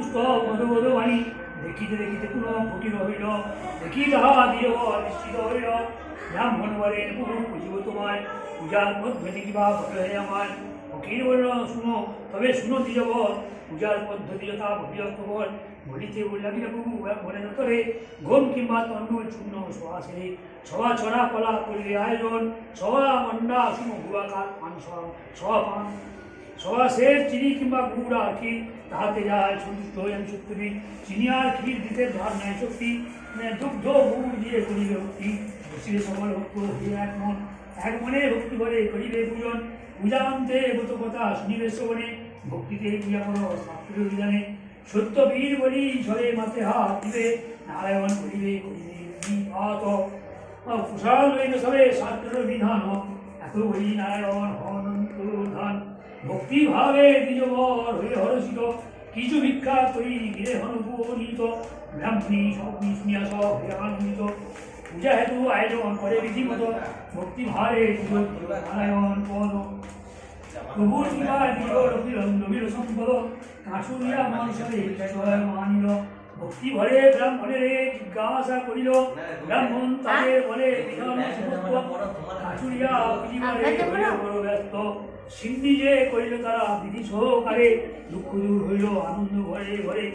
পুস্তক মধুবধ বাণী। দেখিতে দেখিতে কোন ফুটির হইল। দেখি তাহা দিও নিশ্চিত হইল। ব্রাহ্মণ বলেন পুরু পুজিব তোমায়। পূজার পদ্ধতি কিবা বলে আমার। ফকির বলল শুনো, তবে শুনো দ্বিজব পূজার পদ্ধতি যথা ভবিরত বল। বলিতে বললাম প্রভু মনে নতরে গম কিংবা তন্ডুল চূর্ণ সোয়াশে সবা ছড়া কলা করিলে আয়োজন। সবা মন্ডা শুনো গুয়াকার পান সবা সবা পান। সবা শের চিনি কিংবা গুড় আর কি তাহাতে যায় সন্তুষ্ট হয়ে আমি চিনি আর ক্ষীর দিতে ধার নাই শক্তি মানে দুগ্ধ গুড় দিয়ে করিবে ভক্তি। বসিলে সকল ভক্ত হইয়া এক মন, এক মনে ভক্তি করে করিবে পূজন। পূজা অন্তে গত কথা শুনিবে শ্রবণে। ভক্তিতে পূজা করো শাস্ত্র বিধানে সত্য বীর বলি ঝরে মাতে হাত দিবে। নারায়ণ করিবে করিবে বিঘাত কুশাল সবে শাস্ত্র বিধান এত বলি নারায়ণ, হনন্ত ধান। ভক্তি ভাবে দ্বিজবর হয়ে হরষিত কিছু ভিক্ষা করি গিরে হনুপুরিত ব্রাহ্মণী সবনি সব হয়ে আনন্দিত পূজা হেতু আয়োজন করে বিধিমত ভক্তি ভারে নারায়ণ পদ প্রভুর কৃপা দিল রবির সম্পদ কাশুরিয়া মানুষের মানিল ভক্তি ভরে ব্রাহ্মণের জিজ্ঞাসা করিল ব্রাহ্মণ তাদের বলে বড় ব্যস্ত সিন্ধি যে করিল তারা বিধি সহকারে দুঃখ দূর হইল আনন্দ ঘরে ঘরে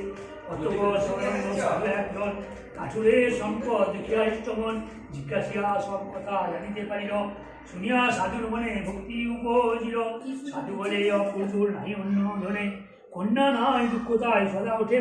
অতপর সরঙ্গ সাধু একজন কাঠুরের সম্পদ দেখিয়া ইষ্টমন জিজ্ঞাসিয়া সব কথা জানিতে পারিল। শুনিয়া সাধুর মনে ভক্তি উপজিল। সাধু বলে নাই অন্য ধরে কন্যা নাই দুঃখতায় সদা ওঠে